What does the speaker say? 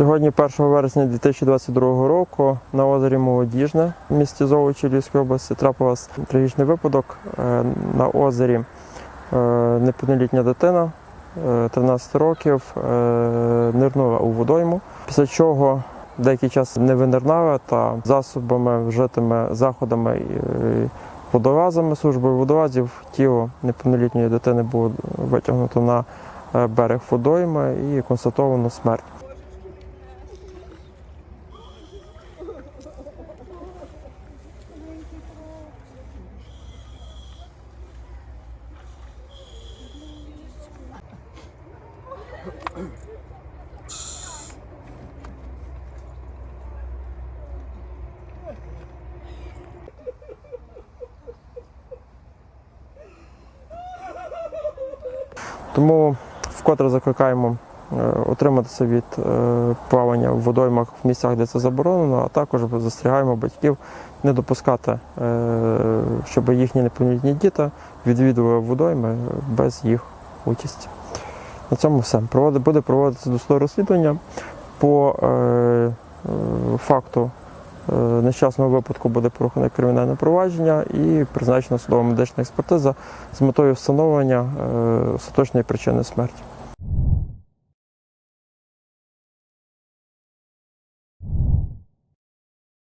Сьогодні, 1 вересня 2022 року, на озері Молодіжне в місті Золочі Львівської області трапився трагічний випадок. Е, На озері е, неповнолітня дитина е, 13 років е, нирнула у водойму, після чого деякий час не винирнала та засобами, вжитими заходами водолазами службою водолазів тіло неповнолітньої дитини було витягнуто на берег водойми і констатовано смерть. Тому вкотре закликаємо е, утриматися від е, плавання в водоймах в місцях, де це заборонено, а також застерігаємо батьків не допускати, е, щоб їхні неповнолітні діти відвідували водойми без їх участі. На цьому все. Буде проводитися досудове розслідування по факту нещасного випадку буде порухане кримінальне провадження і призначена судово медична експертиза з метою встановлення остаточної причини смерті.